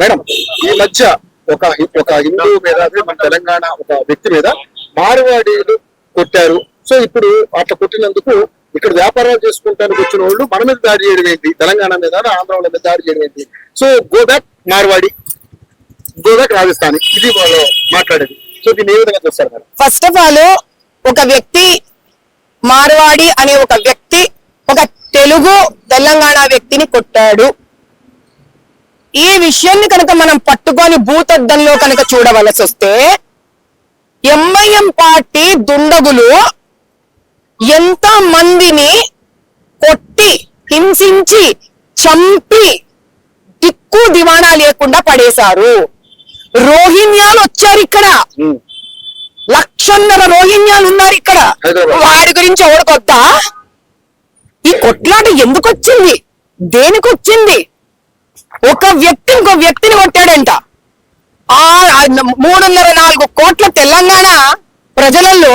Madam ఈ మధ్య ఒక ఒక హిందూ మీద మన తెలంగాణ ఒక వ్యక్తి మీద మారువాడీలు కొట్టారు. సో ఇప్పుడు అట్లా కొట్టినందుకు ఇక్కడ వ్యాపారాలు చేసుకుంటానికి వచ్చిన వాళ్ళు మన మీద దాడి చేయడం ఏంటి? తెలంగాణ మీద ఆంధ్ర వాళ్ళ మీద దాడి చేయడం ఏంటి? So go back Marwadi go back Rajasthan ఇది వాళ్ళు మాట్లాడేది. సో దీన్ని ఏ విధంగా చూస్తారు మేడం? ఫస్ట్ ఆఫ్ ఆల్ ఒక వ్యక్తి మార్వాడి అనే ఒక వ్యక్తి ఒక తెలుగు తెలంగాణ వ్యక్తిని కొట్టాడు. ఈ విషయాన్ని కనుక మనం పట్టుకొని భూతద్దంలో కనుక చూడవలసి వస్తే ఎంఐఎం పార్టీ దుండగులు ఎంత మందిని కొట్టి హింసించి చంపి దిక్కు దివాణా లేకుండా పడేశారు? రోహింగ్యాలు వచ్చారు ఇక్కడ. లక్షన్నర రోహింగ్యాలు ఉన్నారు ఇక్కడ. వాడి గురించి ఓడకొద్దా ఈ కొట్లాట ఎందుకు వచ్చింది దేనికి వచ్చింది ఒక వ్యక్తి ఇంకో వ్యక్తిని కొట్టాడంట. ఆ మూడున్నర నాలుగు కోట్ల తెలంగాణ ప్రజలలో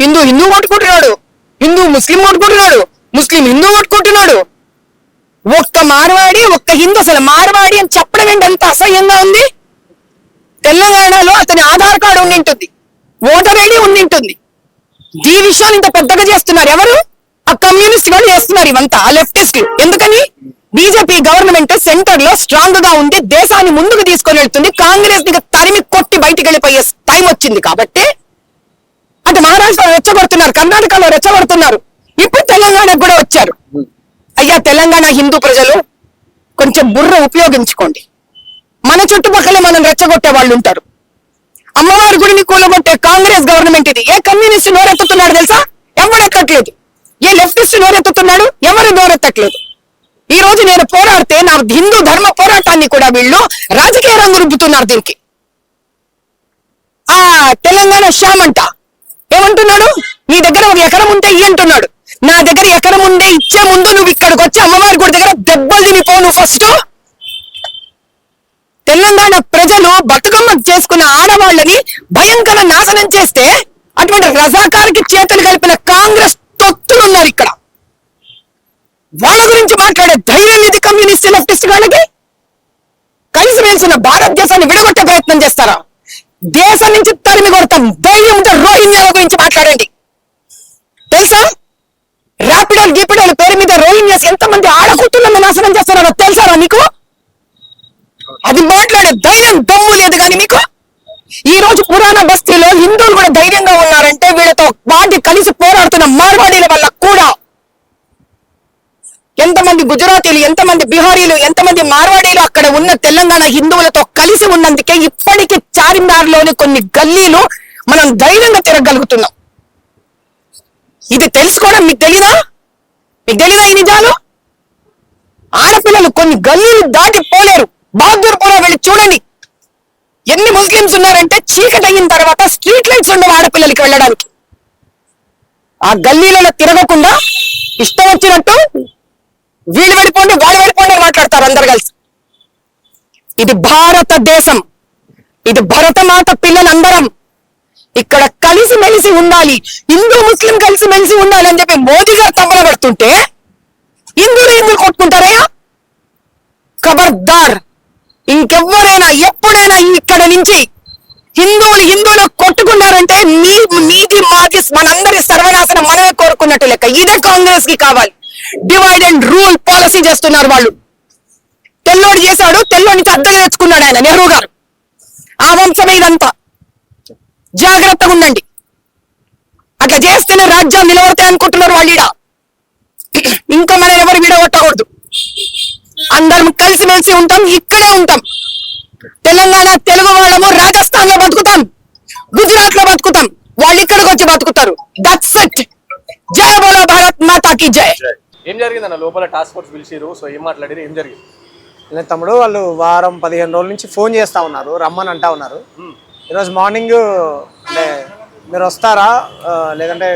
హిందూ హిందూ కొట్టుకుంటున్నాడు. హిందూ ముస్లిం కొట్టుకుంటున్నాడు. ముస్లిం హిందూ కొట్టుకుంటున్నాడు. ఒక్క మార్వాడి ఒక్క హిందూ అసలు మార్వాడి అని చెప్పడం ఏంటి? అంత అసహ్యంగా ఉంది. తెలంగాణలో అతని ఆధార్ కార్డు ఉండింటుంది. ఓటర్ ఐడి ఉండింటుంది. ఈ విషయాన్ని ఇంత పెద్దగా చేస్తున్నారు ఎవరు? ఆ కమ్యూనిస్ట్ వాళ్ళు చేస్తున్నారు ఇవంతా ఆ లెఫ్టిస్ట్ ఎందుకని? బీజేపీ గవర్నమెంట్ సెంటర్లో స్ట్రాంగ్గా ఉంది దేశాన్ని ముందుకు తీసుకొని వెళ్తుంది కాంగ్రెస్ని తరిమి కొట్టి బయటికి వెళ్ళిపోయే టైం వచ్చింది కాబట్టి అంటే మహారాష్ట్రలో రెచ్చగొడుతున్నారు కర్ణాటకలో రెచ్చగొడుతున్నారు ఇప్పుడు తెలంగాణకు కూడా వచ్చారు. అయ్యా తెలంగాణ హిందూ ప్రజలు కొంచెం బుర్ర ఉపయోగించుకోండి. మన చుట్టుపక్కల మనం రెచ్చగొట్టే వాళ్ళు ఉంటారు. అమ్మవారి గుడిని కూలగొట్టే కాంగ్రెస్ గవర్నమెంట్ ఇది. ఏ కమ్యూనిస్ట్ నోరెత్తుతున్నాడు తెలుసా? ఎవరెత్తట్లేదు ఏ లెఫ్టిస్ట్ నోరెత్తుతున్నాడు? ఎవరు నోరెత్తట్లేదు? ఈ రోజు నేను పోరాడితే నా హిందూ ధర్మ పోరాటాన్ని కూడా వీళ్ళు రాజకీయ రంగు రుబ్బుతున్నారు దీనికి. ఆ తెలంగాణ శ్యామ్ అంట. ఏమంటున్నాడు? నీ దగ్గర ఒక ఎకరం ఉంటే ఇయ్యి అంటున్నాడు. నా దగ్గర ఎకరం ఉండే ఇచ్చే ముందు నువ్వు ఇక్కడికి వచ్చి అమ్మవారి గుడి దగ్గర దెబ్బలు తినిపో నువ్వు ఫస్ట్ తెలంగాణ ప్రజలు బతుకమ్మ చేసుకున్న ఆడవాళ్ళని భయంకర నాశనం చేస్తే అటువంటి రజాకారికి చేతులు కలిపిన కాంగ్రెస్ తొత్తులు ఉన్నారు ఇక్కడ. వాళ్ళ గురించి మాట్లాడే ధైర్యం ఇది కమ్యూనిస్ట్ లెఫ్టిస్ట్ వాళ్ళకి కలిసి వెలిసిన భారతదేశాన్ని విడగొట్టే ప్రయత్నం చేస్తారా? దేశం నుంచి తరిమి కొడతాం ధైర్యం ఉంటే రోహింగ్యాల గురించి మాట్లాడండి తెలుసా? ర్యాపిడోలు గీపిడోల పేరు మీద రోహింగ్యాస్ ఎంతమంది ఆడకూతులను నాశనం చేస్తున్నారో తెలుసారా మీకు? అది మాట్లాడే ధైర్యం దమ్ము లేదు కానీ మీకు? ఈ రోజు పురాణ బస్తీలో హిందువులు కూడా ధైర్యంగా ఉన్నారంటే వీళ్ళతో వాటి కలిసి పోరాడుతున్న మార్వాడీల వల్ల కూడా. ఎంతమంది గుజరాతీలు ఎంతమంది బిహారీలు ఎంతమంది మార్వాడీలు అక్కడ ఉన్న తెలంగాణ హిందువులతో కలిసి ఉన్నందుకే ఇప్పటికీ చార్మినార్లోని కొన్ని గల్లీలు మనం ధైర్యంగా తిరగలుగుతున్నాం ఇది తెలుసుకోవడం మీకు తెలీదా? మీకు తెలీదా ఈ నిజాలు? ఆడపిల్లలు కొన్ని గల్లీలు దాటి పోలేరు. బహదూర్పురా వెళ్ళి చూడండి. ఎన్ని ముస్లిమ్స్ ఉన్నారంటే చీకటి అయిన తర్వాత స్ట్రీట్ లైట్స్ ఉండవు ఆడపిల్లలకి వెళ్ళడానికి. ఆ గల్లీలలో తిరగకుండా ఇష్టం వచ్చినట్టు వీళ్ళు పడిపోండి వాళ్ళు వెళ్ళిపోండి అని మాట్లాడతారు అందరు కలిసి. ఇది భారతదేశం. ఇది భరతమాత పిల్లలందరం. ఇక్కడ కలిసి మెలిసి ఉండాలి. హిందూ ముస్లిం కలిసి మెలిసి ఉండాలి అని చెప్పి మోదీ గారు తమ్మల పడుతుంటే హిందువులు హిందువులు కొట్టుకుంటారయ్యా? ఖబర్దార్. ఇంకెవ్వరైనా ఎప్పుడైనా ఇక్కడ నుంచి హిందువులు హిందువులు కొట్టుకున్నారంటే నీ నీది మాది మనందరి సర్వనాశనం మనమే కోరుకున్నట్టు లెక్క. ఇదే కాంగ్రెస్కి కావాలి. డివైడ్ అండ్ రూల్ పాలసీ చేస్తున్నారు వాళ్ళు. తెల్లోడు చేశాడు తెల్లోడి నుంచి అద్దెలు తెచ్చుకున్నాడు ఆయన నెహ్రూ గారు. ఆ వంశమే ఇదంతా. జాగ్రత్తగా ఉండండి. అట్లా చేస్తేనే రాజ్యాలు నిలబడతాయి అనుకుంటున్నారు వాళ్ళు ఈడ. ఇంకా మనం ఎవరు విడగొట్టకూడదు అందరం కలిసిమెలిసి ఉంటాం ఇక్కడే ఉంటాం. తెలంగాణ తెలుగు వాళ్ళము రాజస్థాన్లో బతుకుతాం. గుజరాత్లో బతుకుతాం. వాళ్ళు ఇక్కడికి వచ్చి బతుకుతారు. దట్స్ ఇట్ జయ బోలో భారత్ మాతాకి జయ ఏం జరిగిందన్న? లోపల టాస్క్ ఫోర్స్ పిలిచిరు సో ఏం మాట్లాడారు ఏం జరిగింది? లేదు తమ్ముడు వాళ్ళు వారం పదిహేను రోజుల నుంచి ఫోన్ చేస్తూ ఉన్నారు రమ్మని అంటా ఉన్నారు. ఈరోజు మార్నింగ్ అంటే మీరు వస్తారా? ఆ, లేదంటే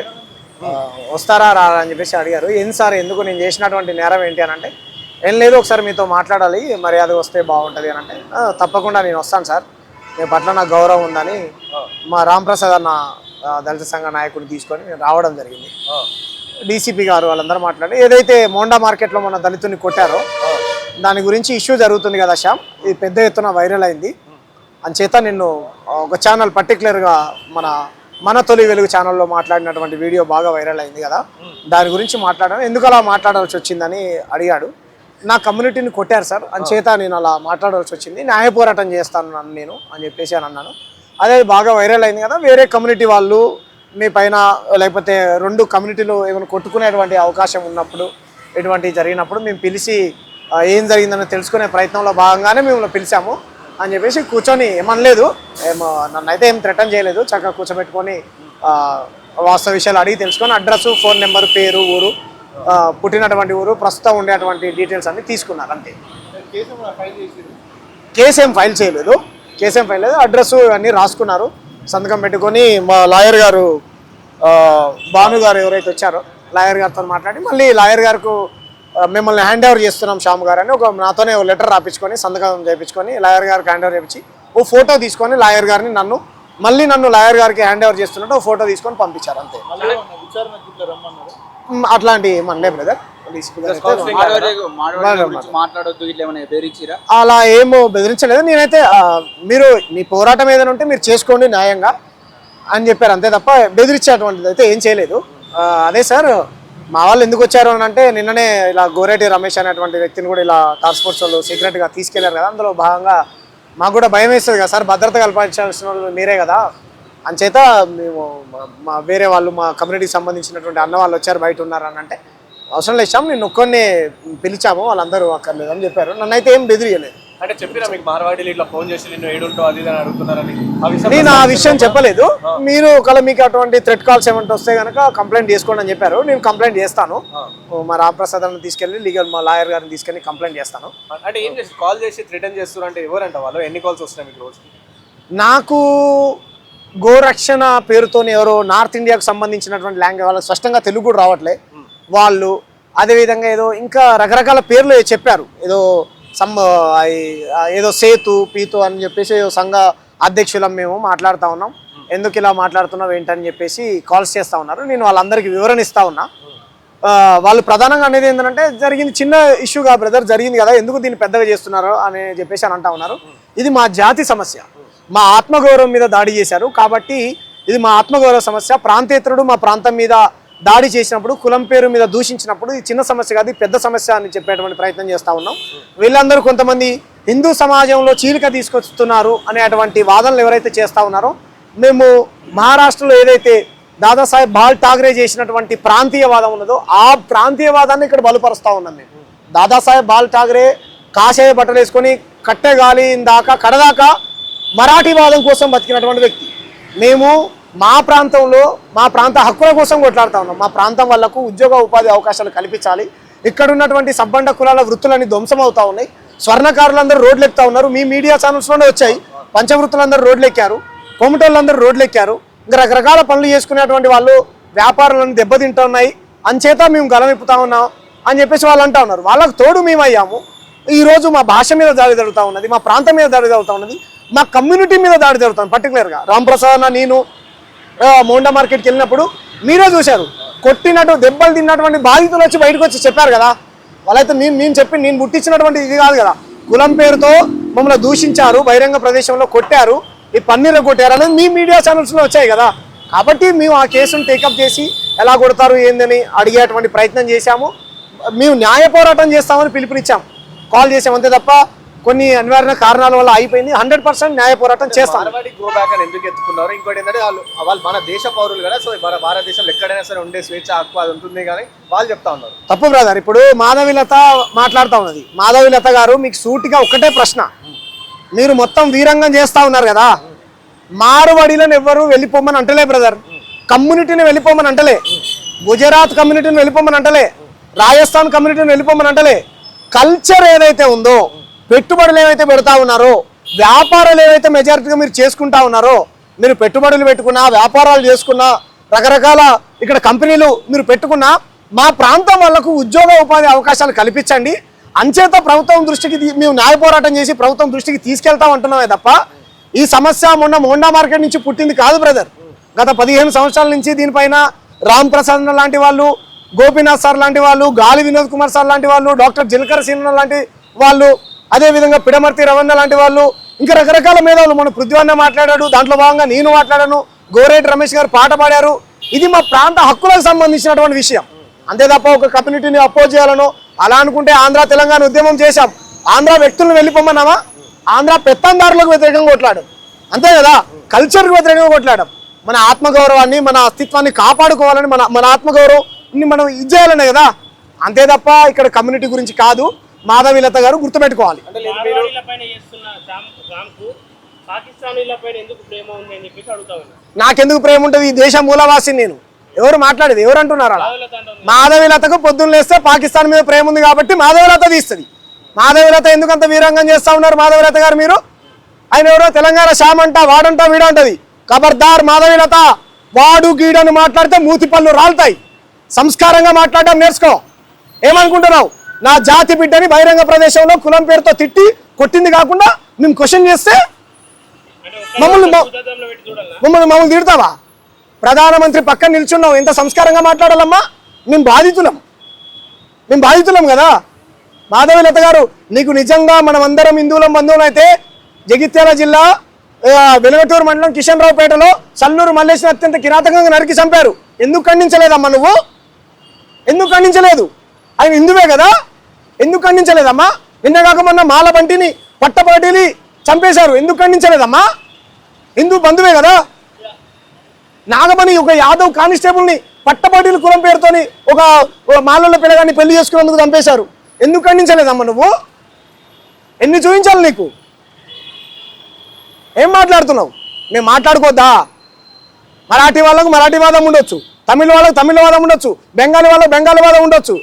ఆ, వస్తారా రారా అని చెప్పేసి అడిగారు. ఏం సార్ ఎందుకు నేను చేసినటువంటి నేరం ఏంటి అని అంటే ఏం లేదు ఒకసారి మీతో మాట్లాడాలి మర్యాద వస్తే బాగుంటుంది అని అంటే "ఆ, తప్పకుండా నేను వస్తాను సార్. మీ పట్ల నాకు గౌరవం ఉందని మా రాంప్రసాద్ అన్న ఆ, దళిత సంఘ నాయకుడిని తీసుకొని నేను రావడం జరిగింది. డీసీపీ గారు వాళ్ళందరూ మాట్లాడి ఏదైతే మోండా మార్కెట్లో మన దళితుని కొట్టారో దాని గురించి ఇష్యూ జరుగుతుంది కదా శ్యామ్. ఇది పెద్ద ఎత్తున వైరల్ అయింది. అంచేత నిన్ను ఒక ఛానల్ పర్టికులర్గా మన మన తొలి వెలుగు ఛానల్లో మాట్లాడినటువంటి వీడియో బాగా వైరల్ అయింది కదా. దాని గురించి మాట్లాడాను ఎందుకు అలా మాట్లాడాల్సి వచ్చిందని అడిగాడు. నా కమ్యూనిటీని కొట్టారు సార్. అంచేత నేను అలా మాట్లాడాల్సి వచ్చింది. న్యాయ పోరాటం చేస్తాను నేను అని చెప్పేసి అని అన్నాను. అదే బాగా వైరల్ అయింది కదా. వేరే కమ్యూనిటీ వాళ్ళు మీ పైన లేకపోతే రెండు కమ్యూనిటీలు ఏమైనా కొట్టుకునేటువంటి అవకాశం ఉన్నప్పుడు ఇటువంటివి జరిగినప్పుడు మేము పిలిచి ఏం జరిగిందని తెలుసుకునే ప్రయత్నంలో భాగంగానే మిమ్మల్ని పిలిచాము అని చెప్పేసి కూర్చొని ఏమనలేదు. ఏమో నన్ను అయితే ఏం థ్రెటన్ చేయలేదు. చక్కగా కూర్చోబెట్టుకొని వాస్తవ విషయాలు అడిగి తెలుసుకొని అడ్రస్ ఫోన్ నెంబర్ పేరు ఊరు పుట్టినటువంటి ఊరు ప్రస్తుతం ఉండేటువంటి డీటెయిల్స్ అన్ని తీసుకున్నారు అంతే. కేసు ఏం ఫైల్ చేయలేదు. కేసు ఏం ఫైల్ లేదు అడ్రస్ అన్నీ రాసుకున్నారు. సంతకం పెట్టుకొని మా లాయర్ గారు భాను గారు ఎవరైతే వచ్చారో లాయర్ గారితో మాట్లాడి మళ్ళీ లాయర్ గారికి మిమ్మల్ని హ్యాండ్ ఓవర్ చేస్తున్నాం శ్యామ్ గారు అని ఒక నాతోనే ఒక లెటర్ రాపించుకొని సంతకం చేయించుకొని లాయర్ గారికి హ్యాండ్ ఓవర్ చేయించి ఓ ఫోటో తీసుకొని లాయర్ గారిని నన్ను మళ్ళీ నన్ను లాయర్ గారికి హ్యాండ్ ఓవర్ చేస్తున్నట్టు ఓ ఫోటో తీసుకొని పంపించారు అంతే. అట్లాంటి మనలే బ్రదర్ అలా ఏమో బెదిరించలేదు. నేనైతే మీరు మీ పోరాటం ఏదైనా ఉంటే మీరు చేసుకోండి న్యాయంగా అని చెప్పారు. అంతే తప్ప బెదిరించేటువంటిది అయితే ఏం చేయలేదు. అదే సార్ మా వాళ్ళు ఎందుకు వచ్చారు అని అంటే నిన్ననే ఇలా గోరేటి రమేష్ అనేటువంటి వ్యక్తిని కూడా ఇలా టాస్క్ ఫోర్స్ వాళ్ళు సీక్రెట్గా తీసుకెళ్ళారు కదా. అందులో భాగంగా మాకు కూడా భయం వేస్తుంది కదా సార్. భద్రత కల్పించాల్సిన వాళ్ళు మీరే కదా. అంచేత మేము మా- వేరే వాళ్ళు మా కమ్యూనిటీకి సంబంధించినటువంటి అన్న వాళ్ళు వచ్చారు బయట ఉన్నారు అని అంటే అవసరం శ్యామ్ నేను ఒక్కరిని పిలిచాము వాళ్ళందరూ అక్కర్లేదు అని చెప్పారు. నన్ను అయితే ఏం బెదిరియలేదు. అంటే చెప్పినా మీకు మార్వాడీలు ఇట్లా ఫోన్ చేసి ఏడుంటావు అది అని అడుగుతున్నారని. ఆ విషయం నేను ఆ విషయం చెప్పలేదు. మీరు ఒకవేళ మీకు అటువంటి థ్రెట్ కాల్స్ ఏమంటే వస్తే కనుక కంప్లైంట్ చేసుకోండి అని చెప్పారు. నేను కంప్లైంట్ చేస్తాను. మా రామప్రసాద్ అని తీసుకెళ్ళి లీగల్ మా లాయర్ గారిని తీసుకెళ్ళి కంప్లైంట్ చేస్తాను. అంటే ఏం చేసి కాల్ చేసి రిటర్న్ చేస్తున్నారు అంటే ఎవరంట వాళ్ళు? ఎన్ని కాల్స్ వస్తున్నాయి మీకు నాకు గోరక్షణ పేరుతోని ఎవరో నార్త్ ఇండియాకు సంబంధించినటువంటి లాంగ్వేజ్ వాళ్ళకి స్పష్టంగా తెలుగు కూడా రావట్లే. వాళ్ళు అదేవిధంగా ఏదో ఇంకా రకరకాల పేర్లు చెప్పారు. ఏదో సమ్ ఏదో సేతు పీతు అని చెప్పేసి ఏదో సంఘ అధ్యక్షులం మేము మాట్లాడుతూ ఉన్నాం. ఎందుకు ఇలా మాట్లాడుతున్నావు ఏంటని చెప్పేసి కాల్స్ చేస్తూ ఉన్నారు. నేను వాళ్ళందరికీ వివరణిస్తూ ఉన్నా. వాళ్ళు ప్రధానంగా అనేది ఏంటంటే జరిగింది చిన్న ఇష్యూగా బ్రదర్ జరిగింది కదా ఎందుకు దీన్ని పెద్దగా చేస్తున్నారు అని చెప్పేసి అని అంటా ఉన్నారు. ఇది మా జాతి సమస్య. మా ఆత్మగౌరవం మీద దాడి చేశారు. కాబట్టి ఇది మా ఆత్మగౌరవ సమస్య. ప్రాంతేతరుడు మా ప్రాంతం మీద దాడి చేసినప్పుడు కులం పేరు మీద దూషించినప్పుడు ఇది చిన్న సమస్య కాదు పెద్ద సమస్య అని చెప్పేటువంటి ప్రయత్నం చేస్తా ఉన్నాం. వీళ్ళందరూ కొంతమంది హిందూ సమాజంలో చీలిక తీసుకొస్తున్నారు అనేటువంటి వాదనలు ఎవరైతే చేస్తూ ఉన్నారో మేము మహారాష్ట్రలో ఏదైతే దాదాసాహెబ్ బాల్ ఠాగరే చేసినటువంటి ప్రాంతీయవాదం ఉన్నదో ఆ ప్రాంతీయవాదాన్ని ఇక్కడ బలుపరుస్తూ ఉన్నాం మేము. దాదాసాహెబ్ బాల్ ఠాగరే కాషాయ బట్టలు వేసుకొని కట్టెగాలి దాకా కడదాకా మరాఠీవాదం కోసం బతికినటువంటి వ్యక్తి. మేము మా ప్రాంతంలో మా ప్రాంత హక్కుల కోసం కొట్లాడుతా ఉన్నాం. మా ప్రాంతం వాళ్ళకు ఉద్యోగ ఉపాధి అవకాశాలు కల్పించాలి. ఇక్కడ ఉన్నటువంటి సబ్బండ కులాల వృత్తులన్నీ ధ్వంసం అవుతా ఉన్నాయి. స్వర్ణకారులందరూ రోడ్లు ఎక్కుతా ఉన్నారు. మీ మీడియా ఛానల్స్లోనే వచ్చాయి. పంచవృత్తులందరూ రోడ్లు ఎక్కారు. కొమటోళ్ళందరూ రోడ్లు ఎక్కారు. ఇంకా రకరకాల పనులు చేసుకునేటువంటి వాళ్ళు వ్యాపారాలను దెబ్బతింటున్నాయి అంచేత మేము గలమిప్పుతా ఉన్నాం అని చెప్పేసి వాళ్ళు అంటా ఉన్నారు. వాళ్ళకు తోడు మేము అయ్యాము ఈరోజు మా భాష మీద దాడి జరుగుతూ ఉన్నది మా ప్రాంతం మీద దాడి జరుగుతూ ఉన్నది. మా కమ్యూనిటీ మీద దాడి జరుగుతుంది పర్టికులర్గా రాంప్రసాద్ అన్న నేను మోండా మార్కెట్కి వెళ్ళినప్పుడు మీరే చూశారు. కొట్టినట్టు దెబ్బలు తిన్నటువంటి బాధితులు వచ్చి బయటకు వచ్చి చెప్పారు కదా. వాళ్ళైతే నేను నేను చెప్పి నేను పుట్టించినటువంటి ఇది కాదు కదా. కులం పేరుతో మమ్మల్ని దూషించారు బహిరంగ ప్రదేశంలో కొట్టారు. ఈ పన్నీరు కొట్టారు అనేది మీ మీడియా ఛానల్స్లో వచ్చాయి కదా. కాబట్టి మేము ఆ కేసును టేకప్ చేసి ఎలా కొడతారు ఏందని అడిగేటువంటి ప్రయత్నం చేశాము. మేము న్యాయ పోరాటం చేస్తామని పిలుపునిచ్చాం. కాల్ చేసాం అంతే తప్ప కొన్ని అనివార్య కారణాల వల్ల అయిపోయింది హండ్రెడ్ పర్సెంట్ న్యాయ పోరాటం చేస్తాం. మార్వాడి గో బ్యాక్ అని ఎందుకు ఎత్తుకున్నారు? ఇంకోటి ఏంటంటే వాళ్ళు వాళ్ళు మన దేశ పౌరులు కదా సో మన భారతదేశంలో ఎక్కడైనా సరే ఉండే స్వేచ్ఛ హక్కు అది ఉంటుంది కానీ వాళ్ళు చెప్తా ఉన్నారు. తప్పు బ్రదర్ ఇప్పుడు మాధవిలత మాట్లాడుతూ ఉన్నది. మాధవిలత గారు మీకు సూటిగా ఒక్కటే ప్రశ్న. మీరు మొత్తం వీరంగం చేస్తా ఉన్నారు కదా. మారువడిలను ఎవ్వరు వెళ్ళిపోమని అంటలే బ్రదర్. కమ్యూనిటీని వెళ్ళిపోమని అంటలే. గుజరాత్ కమ్యూనిటీని వెళ్ళిపోమని అంటలే. రాజస్థాన్ కమ్యూనిటీని వెళ్ళిపోమని అంటలే. కల్చర్ ఏదైతే ఉందో పెట్టుబడులు ఏవైతే పెడతా ఉన్నారో వ్యాపారాలు ఏవైతే మెజారిటీగా మీరు చేసుకుంటా ఉన్నారో మీరు పెట్టుబడులు పెట్టుకున్నా వ్యాపారాలు చేసుకున్నా రకరకాల ఇక్కడ కంపెనీలు మీరు పెట్టుకున్నా మా ప్రాంతం వాళ్ళకు ఉద్యోగ ఉపాధి అవకాశాలు కల్పించండి. అంచేత ప్రభుత్వం దృష్టికి మేము న్యాయ పోరాటం చేసి ప్రభుత్వం దృష్టికి తీసుకెళ్తాం అంటున్నామే తప్ప ఈ సమస్య మొన్న మోండా మార్కెట్ నుంచి పుట్టింది కాదు బ్రదర్ గత పదిహేను సంవత్సరాల నుంచి దీనిపైన రామ్ ప్రసాద్ లాంటి వాళ్ళు గోపీనాథ్ సార్ లాంటి వాళ్ళు గాలి వినోద్ కుమార్ సార్ లాంటి వాళ్ళు డాక్టర్ జిల్కర్ సీన లాంటి వాళ్ళు అదే విధంగా పిడమర్తి రవణ లాంటి వాళ్ళు ఇంకా రకరకాల మేధావులు మన పృథ్వన్న మాట్లాడాడు దాంట్లో భాగంగా నేను మాట్లాడాను గోరేటి రమేష్ గారు పాట పాడారు. ఇది మా ప్రాంత హక్కులకు సంబంధించినటువంటి విషయం. అంతే తప్ప ఒక కమ్యూనిటీని అపోజ్ చేయాలనో అలా అనుకుంటే ఆంధ్ర తెలంగాణ ఉద్యమం చేశాం. ఆంధ్ర వ్యక్తులను వెళ్ళిపోమన్నామా ఆంధ్ర పెత్తందారులకు వ్యతిరేకంగా కొట్లాడు. అంతే కదా? కల్చర్కి వ్యతిరేకంగా కొట్లాడడం మన ఆత్మగౌరవాన్ని మన అస్తిత్వాన్ని కాపాడుకోవాలని మన మన ఆత్మగౌరవాన్ని మనం ఇది చేయాలనే కదా? అంతే తప్ప ఇక్కడ కమ్యూనిటీ గురించి కాదు. మాధవీలత గారు గుర్తుపెట్టుకోవాలి. నాకెందుకు ప్రేమ ఉంటుంది? ఈ దేశ మూలవాసి నేను. ఎవరు మాట్లాడేది? ఎవరు అంటున్నారు అలా? మాధవీలతకు పొద్దున్న లేస్తే పాకిస్తాన్ మీద ప్రేమ ఉంది కాబట్టి మాధవీలత తీస్తుంది. మాధవీలత ఎందుకు అంత వీరంగం చేస్తా ఉన్నారు మాధవీలత గారు మీరు? ఆయన ఎవరో? తెలంగాణ శ్యామంట వాడంట వీడంటది ఖబర్దార్ మాధవీలత. వాడు గీడని మాట్లాడితే మూతి పళ్ళు రాలుతాయి. సంస్కారంగా మాట్లాడడం నేర్చుకో. ఏమనుకుంటున్నావు? నా జాతి బిడ్డని బహిరంగ ప్రదేశంలో కులం పేరుతో తిట్టి కొట్టింది కాకుండా మేము క్వశ్చన్ చేస్తే మమ్మల్ని మమ్మల్ని మమ్మల్ని తిడతావా? ప్రధానమంత్రి పక్కన నిల్చున్నావు ఎంత సంస్కారంగా మాట్లాడాలమ్మా? మేము బాధితులం. మేము బాధితులం కదా? మాధవీలత గారు నీకు నిజంగా మనం అందరం హిందువులం బంధువులు అయితే జగిత్యాల జిల్లా వెలుగటూరు మండలం కిషన్ రావుపేటలో సల్లూరు మల్లేశ్వరి అత్యంత కిరాతకంగా నరికి చంపారు. ఎందుకు ఖండించలేదమ్మా నువ్వు? ఎందుకు ఖండించలేదు? ఆయన హిందువే కదా? ఎందుకు ఖండించలేదమ్మా? నిన్న కాక మొన్న మాల బంటిని పట్టపాటిని చంపేశారు. ఎందుకు ఖండించలేదమ్మా? హిందూ బంధువే కదా? నాగమణి ఒక యాదవ్ కానిస్టేబుల్ని పట్టపాటిల కులం పేరుతోని ఒక ఒక మాలల పిల్లగాన్ని పెళ్ళి చేసుకున్నందుకు చంపేశారు. ఎందుకు ఖండించలేదమ్మా నువ్వు? ఎన్ని చూపించాలి నీకు? ఏం మాట్లాడుతున్నావు? మేము మాట్లాడుకోద్దా? మరాఠీ వాళ్ళకు మరాఠీ వాదం ఉండొచ్చు. తమిళ వాళ్ళకు తమిళ వాదం ఉండొచ్చు. బెంగాలీ వాళ్ళకు బెంగాలీ వాదం ఉండొచ్చు.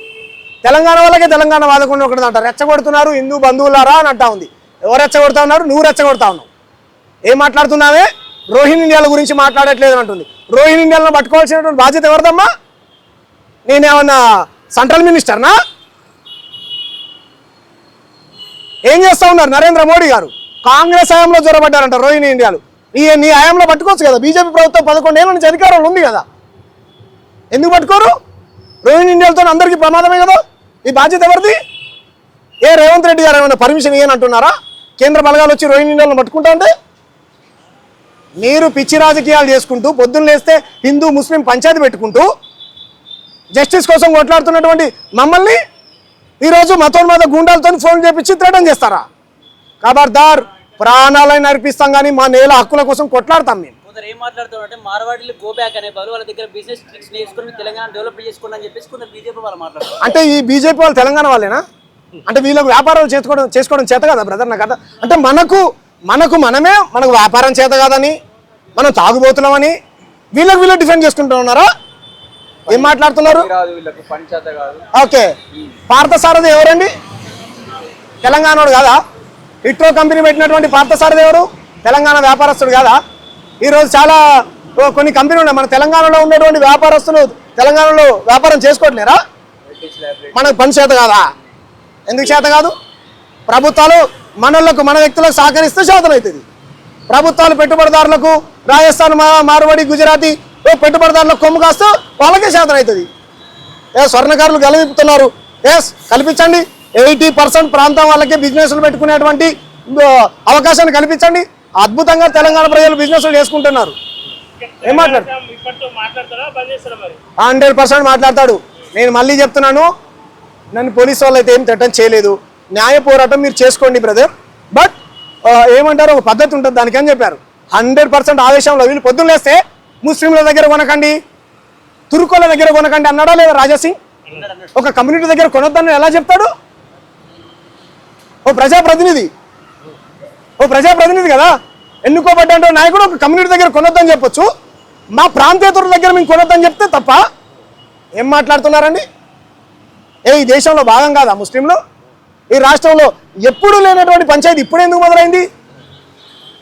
తెలంగాణ వాళ్ళకే తెలంగాణ వాదకుండా ఒకటి అంటారు. రెచ్చగొడుతున్నారు హిందూ బంధువులారా అని అంటా ఉంది. ఎవరు రెచ్చగొడతా ఉన్నారు? నువ్వు రెచ్చగొడతా ఉన్నావు. ఏం మాట్లాడుతున్నావే? రోహిణి ఇండియాల గురించి మాట్లాడట్లేదు అంటుంది. రోహిణి ఇండియాలను పట్టుకోవాల్సినటువంటి బాధ్యత ఎవరిదమ్మా? నేనేమన్నా సెంట్రల్ మినిస్టర్నా? ఏం చేస్తా ఉన్నారు నరేంద్ర మోడీ గారు? కాంగ్రెస్ హయాంలో జ్వరబడ్డారంట రోహిణి ఇండియాలు. నీ నీ హయాంలో పట్టుకోవచ్చు కదా? బీజేపీ ప్రభుత్వం పదకొండేళ్ళ నుంచి అధికారంలో ఉంది కదా? ఎందుకు పట్టుకోరు? రోహిణి ఇండియాలతో అందరికీ ప్రమాదమే కదా? ఈ బాధ్యత ఎవరిది? ఏ రేవంత్ రెడ్డి గారు ఏమైనా పర్మిషన్ ఇయ్యని కేంద్ర బలగాలు వచ్చి రోహిణి ఇండియాలను పట్టుకుంటా అంటే మీరు పిచ్చి రాజకీయాలు చేసుకుంటూ పొద్దున్న లేస్తే హిందూ ముస్లిం పంచాయతీ పెట్టుకుంటూ జస్టిస్ కోసం కొట్లాడుతున్నటువంటి మమ్మల్ని ఈరోజు మతోన్మత గుండాలతో ఫోన్ చేపించి త్రేటం చేస్తారా? ఖబర్దార్ ప్రాణాలను అర్పిస్తాం కానీ మా నేల హక్కుల కోసం కొట్లాడతాం మేము. ఏం మాట్లాడుతున్నారు అంటే మార్వాడీలు గో బ్యాక్ అనే బదులు వాళ్ళ దగ్గర బిజినెస్ ట్రిక్స్ నేర్చుకుని తెలంగాణ డెవలప్ చేసుకోండి అని చెప్పేసి కొందరు బీజేపీ వాళ్ళు మాట్లాడుతున్నారు అంటే ఈ బీజేపీ వాళ్ళు తెలంగాణ వాళ్ళేనా? అంటే వీళ్ళకు వ్యాపారాలు చేసుకోవడం చేసుకోవడం చేత కదా బ్రదర్ నాకు అర్థం అంటే మనకు మనకు మనమే మనకు వ్యాపారం చేత కాదని మనం తాగుబోతున్నామని వీళ్ళకి వీళ్ళు డిఫెండ్ చేసుకుంటూ ఉన్నారా? ఏం మాట్లాడుతున్నారు? రాదు వీళ్ళకి పంచాయత కాదు. ఓకే. పార్థసారథి ఎవరండి? తెలంగాణోడు కాదా? ఇట్రో కంపెనీ పెట్టినటువంటి పార్థసారథి ఎవరు? తెలంగాణ వ్యాపారస్తుడు కాదా? ఈరోజు చాలా కొన్ని కంపెనీలు ఉన్నాయి. మన తెలంగాణలో ఉన్నటువంటి వ్యాపారస్తులు తెలంగాణలో వ్యాపారం చేసుకోవట్లేరా? మనకు పని చేత కాదా? ఎందుకు చేత కాదు? ప్రభుత్వాలు మనలకు మన వ్యక్తులకు సహకరిస్తే చేతనవుతుంది. ప్రభుత్వాలు పెట్టుబడిదారులకు రాజస్థాన్ మా- మార్వాడి గుజరాతీ ఓ పెట్టుబడిదారులకు కొమ్ము కాస్తూ వాళ్ళకే చేతనవుతుంది. ఏ స్వర్ణకారులు గెలవిపుతున్నారు. ఎస్ కల్పించండి. ఎయిటీ పర్సెంట్ ప్రాంతం వాళ్ళకి బిజినెస్లు పెట్టుకునేటువంటి అవకాశాన్ని కల్పించండి. అద్భుతంగా తెలంగాణ ప్రజలు బిజినెస్లు చేసుకుంటున్నారు. ఏం మాట్లాడతారా హండ్రెడ్ పర్సెంట్ మాట్లాడతాడు. నేను మళ్ళీ చెప్తున్నాను నన్ను పోలీసు వాళ్ళు అయితే ఏం తిట్టం చేయలేదు. న్యాయ పోరాటం మీరు చేసుకోండి బ్రదర్ బట్ ఏమంటారు? ఒక పద్ధతి ఉంటుంది దానికి అని చెప్పారు. హండ్రెడ్ పర్సెంట్ ఆవేశంలో వీళ్ళు పొద్దున్న లేస్తే ముస్లింల దగ్గర కొనకండి తురుకోల దగ్గర కొనకండి అన్నాడా లేదా రాజాసింగ్? ఒక కమ్యూనిటీ దగ్గర కొనొద్దని ఎలా చెప్తాడు? ఓ ప్రజాప్రతినిధి. ఓ ప్రజాప్రతినిధి కదా? ఎన్నుకోబడ్డంటే నాయకుడు ఒక కమ్యూనిటీ దగ్గర కొనొద్దని చెప్పొచ్చు. మా ప్రాంతీయతరుల దగ్గర మేము కొనొద్దని చెప్తే తప్ప ఏం మాట్లాడుతున్నారండి? ఏ ఈ దేశంలో భాగం కాదా ముస్లింలు? ఈ రాష్ట్రంలో ఎప్పుడు లేనటువంటి పంచాయతీ ఇప్పుడు ఎందుకు మొదలైంది?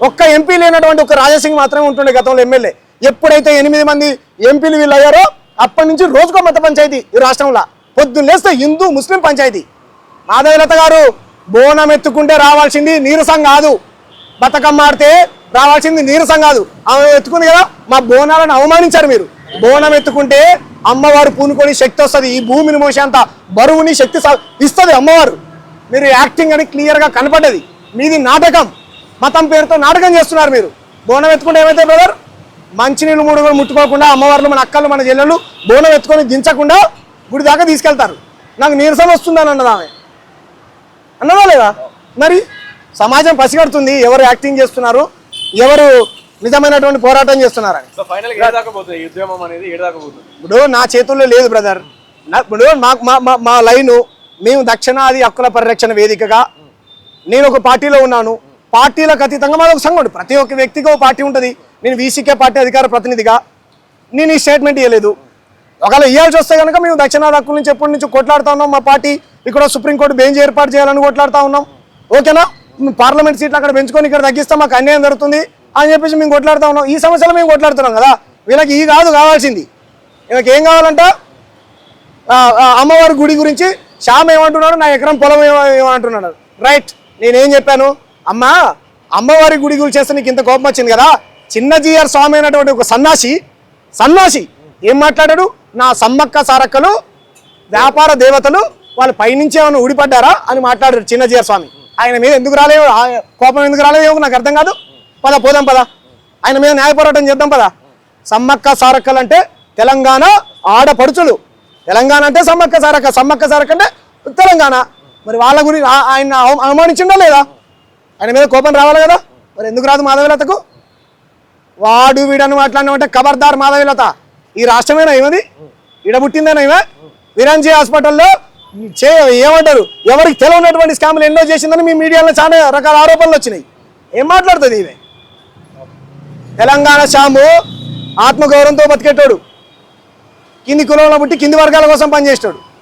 ఒక్క ఎంపీ లేనటువంటి ఒక రాజాసింగ్ మాత్రమే ఉంటుండే గతంలో ఎమ్మెల్యే. ఎప్పుడైతే ఎనిమిది మంది ఎంపీలు వీళ్ళు అయ్యారో అప్పటి నుంచి రోజుకో మత పంచాయతీ ఈ రాష్ట్రంలో. పొద్దున్న లేస్తే హిందూ ముస్లిం పంచాయతీ. మాధవలత గారు బోనం ఎత్తుకుంటే రావాల్సింది నీరసం కాదు. బతకం ఆడితే రావాల్సింది నీరసం కాదు. ఆమె ఎత్తుకుంది కదా మా బోనాలను అవమానించారు మీరు. బోనం ఎత్తుకుంటే అమ్మవారు పూనుకొని శక్తి వస్తుంది ఈ భూమిని మోసేంత బరువుని శక్తి స- ఇస్తుంది అమ్మవారు. మీరు యాక్టింగ్ అని క్లియర్గా కనపడ్డది. మీది నాటకం. మతం పేరుతో నాటకం చేస్తున్నారు మీరు. బోనం ఎత్తుకుంటే ఏమైతే బ్రదర్ మంచినీళ్ళు మూడు కూడా ముట్టుకోకుండా అమ్మవార్లు మన అక్కలు మన చెల్లెలు బోనం ఎత్తుకొని దించకుండా గుడి దాకా తీసుకెళ్తారు. నాకు నీరసం వస్తుందని అన్నది ఆమె. అన్నదా లేదా? మరి సమాజం పసిగడుతుంది ఎవరు యాక్టింగ్ చేస్తున్నారు ఎవరు నిజమైనటువంటి పోరాటం చేస్తున్నారని. ఇప్పుడు నా చేతుల్లో లేదు బ్రదర్ ఇప్పుడు మా మా లైను మేము దక్షిణాది హక్కుల పరిరక్షణ వేదికగా నేను ఒక పార్టీలో ఉన్నాను. పార్టీలకు అతీతంగా మాది ఒక సంఘం. ప్రతి ఒక్క వ్యక్తికి ఒక పార్టీ ఉంటుంది. నేను వీసీకే పార్టీ అధికార ప్రతినిధిగా. నేను ఈ స్టేట్మెంట్ ఇవ్వలేదు ఒకవేళ ఇవ్వాల్సి వస్తే కనుక మేము దక్షిణాది హక్కుల నుంచి ఎప్పటి నుంచి కొట్లాడుతా ఉన్నాం. మా పార్టీ ఇక్కడ సుప్రీంకోర్టు బెంచ్ ఏర్పాటు చేయాలని కొట్లాడుతా ఉన్నాం. ఓకేనా? పార్లమెంట్ సీట్లు అక్కడ పెంచుకొని ఇక్కడ తగ్గిస్తే మాకు అన్యాయం జరుగుతుంది అని చెప్పేసి మేము కొట్లాడుతా ఉన్నాం. ఈ సమస్యలు మేము కొట్లాడుతున్నాం కదా? వీళ్ళకి ఈ కాదు కావాల్సింది. వీళ్ళకి ఏం కావాలంట? అమ్మవారి గుడి గురించి శ్యామ్ ఏమంటున్నాడు నా ఎకరం పొలం ఏమంటున్నాడు. రైట్ నేనేం చెప్పాను? అమ్మా అమ్మవారి గుడి గురించి చేస్తే నీకు ఇంత కోపం వచ్చింది కదా? చిన్న జీఆర్ స్వామి అయినటువంటి ఒక సన్నాసి సన్నాసి ఏం మాట్లాడాడు? నా సమ్మక్క సారక్కలు వ్యాపార దేవతలు వాళ్ళు పైనుంచి ఏమైనా ఊడిపడ్డారా అని మాట్లాడారు చిన్నజీయ స్వామి. ఆయన మీద ఎందుకు రాలేవు ఆ కోపం ఎందుకు రాలేవు నాకు అర్థం కాదు. పద పోదాం పద. ఆయన మీద న్యాయ పోరాటం చేద్దాం పద. సమ్మక్క సారక్కలు అంటే తెలంగాణ ఆడపడుచులు. తెలంగాణ అంటే సమ్మక్క సారక్క సమ్మక్క సారక్క అంటే తెలంగాణ. మరి వాళ్ళ గురించి ఆయన అవమానించిండో లేదా? ఆయన మీద కోపం రావాలి కదా? మరి ఎందుకు రాదు మాధవీలతకు? వాడు వీడని మాట్లాడినామంటే ఖబర్దార్ మాధవీలత. ఈ రాష్ట్రమేనా ఏమది? ఈడ పుట్టిందేనా ఈమె? విరాంజీ హాస్పిటల్లో చే ఏమంటారు? ఎవరికి తెలియనటువంటి స్కామ్లు ఎన్నో చేసిందని మీ మీడియాలో చాలా రకాల ఆరోపణలు వచ్చినాయి. ఏం మాట్లాడుతుంది ఈమె? తెలంగాణ శాము ఆత్మగౌరవంతో బతికేటోడు. కింది కులంలో పుట్టి కింది వర్గాల కోసం పనిచేస్తాడు